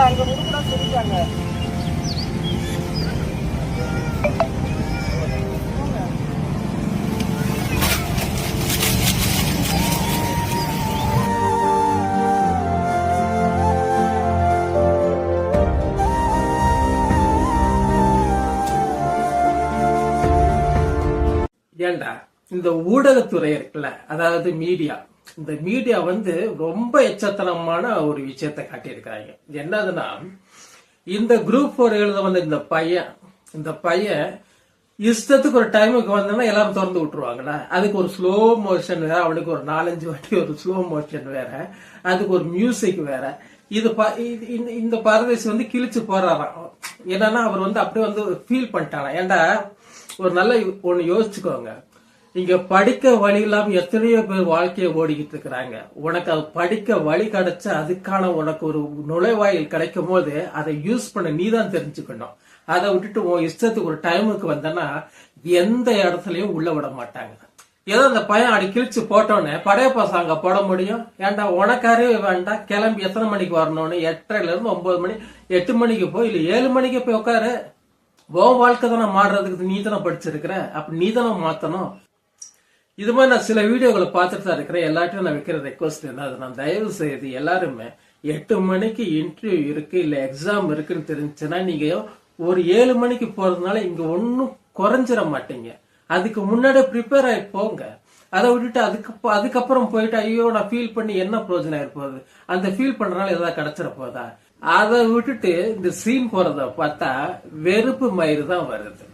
இல்ல சொல்லிட்டாங்க ஏண்டா இந்த ஊடகத்துறை இருக்குல்ல அதாவது மீடியா இந்த மீடியா வந்து ரொம்ப எச்சத்தனமான ஒரு விஷயத்தை காட்டியிருக்கிறாங்க. என்னதுன்னா இந்த குரூப் ஃபோர் எழுத வந்த இந்த பையன் இந்த பையன் இஷ்டத்துக்கு ஒரு டைமுக்கு வந்தோன்னா எல்லாரும் திறந்து விட்டுருவாங்களா அதுக்கு ஒரு ஸ்லோ மோஷன் வேற அவனுக்கு ஒரு நாலஞ்சு வாட்டி ஒரு ஸ்லோ மோஷன் வேற அதுக்கு ஒரு மியூசிக் வேற. இது ப- இது- இந்த- இந்த பரதேசி வந்து கிழிச்சு போறாராம். என்னன்னா அவர் வந்து அப்படியே வந்து ஃபீல் பண்ணிட்டாராம். ஏண்டா ஒரு நல்ல ஒன்று யோசிச்சுக்கோங்க. இங்க படிக்க வழி இல்லாம எத்தனையோ பேர் வாழ்க்கையை ஓடிக்கிட்டு இருக்கிறாங்க. உனக்கு அது படிக்க வழி கிடைச்சா அதுக்கான உனக்கு ஒரு நுழைவாயில் கிடைக்கும் போது அதை யூஸ் பண்ண நீ தான் தெரிஞ்சுக்கணும். அதை விட்டுட்டு உன் இஷ்டத்துக்கு ஒரு டைமுக்கு வந்தனா எந்த இடத்துலயும் உள்ள விட மாட்டாங்க. ஏதோ அந்த பையன் அடி கிழிச்சு போட்டோன்னே படைய அங்க போட முடியும்? ஏன்டா உனக்காரே வேண்டாம் கிளம்பி எத்தனை மணிக்கு வரணும்னு? எட்டரைல இருந்து ஒன்பது மணி எட்டு மணிக்கு போய் இல்ல ஏழு மணிக்கு போய் உட்காரு. உன் வாழ்க்கை தானே மாறுறதுக்கு நீ தானே படிச்சிருக்கிற. அப்ப நீ தானே மாத்தணும். இது மாதிரி நான் சில வீடியோகளை பார்த்துட்டு தான் இருக்கிறேன். எல்லாத்தையும் நான் வைக்கிற ரெக்வஸ்ட் என்ன நான் தயவு செய்து எல்லாருமே எட்டு மணிக்கு இன்டர்வியூ இருக்கு இல்ல எக்ஸாம் இருக்குன்னு தெரிஞ்சுன்னா நீங்க ஒரு ஏழு மணிக்கு போறதுனால இங்க ஒன்னும் குறைஞ்சிட மாட்டீங்க. அதுக்கு முன்னாடியே ப்ரிப்பேர் ஆகி போங்க. அதை விட்டுட்டு அதுக்கு அதுக்கப்புறம் போயிட்டு ஐயோ நான் ஃபீல் பண்ணி என்ன பிரயோஜனம் இருப்போகுது அந்த ஃபீல் பண்றதுனால ஏதாவது கிடைச்சிட போதா? அதை விட்டுட்டு இந்த சீன் போறத பார்த்தா வெறுப்பு மயிறு தான் வருது.